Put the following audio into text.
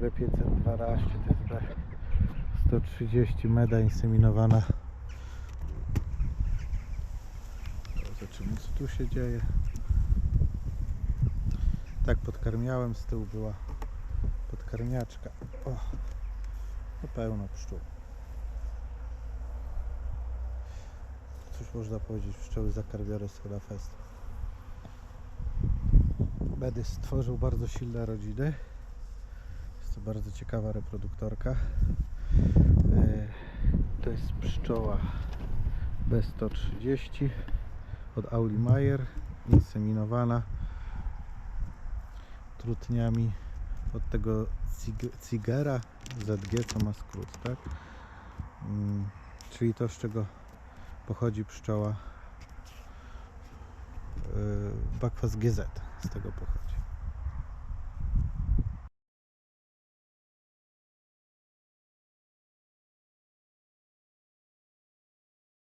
B512 to jest B130 meda inseminowana. Zobaczymy co tu się dzieje. Tak podkarmiałem, z tyłu była podkarmiaczka. O, no pełno pszczół. Cóż można powiedzieć, pszczoły zakarmione z Fest. Bedy stworzył bardzo silne rodziny. Jest to bardzo ciekawa reproduktorka. E, To jest pszczoła B130 od Auli Mayer, inseminowana trutniami od tego Cig- Cigera ZG, co ma skrót, tak? Mm, Czyli to, z czego pochodzi pszczoła yy, Bakwas GZ, z tego pochodzi.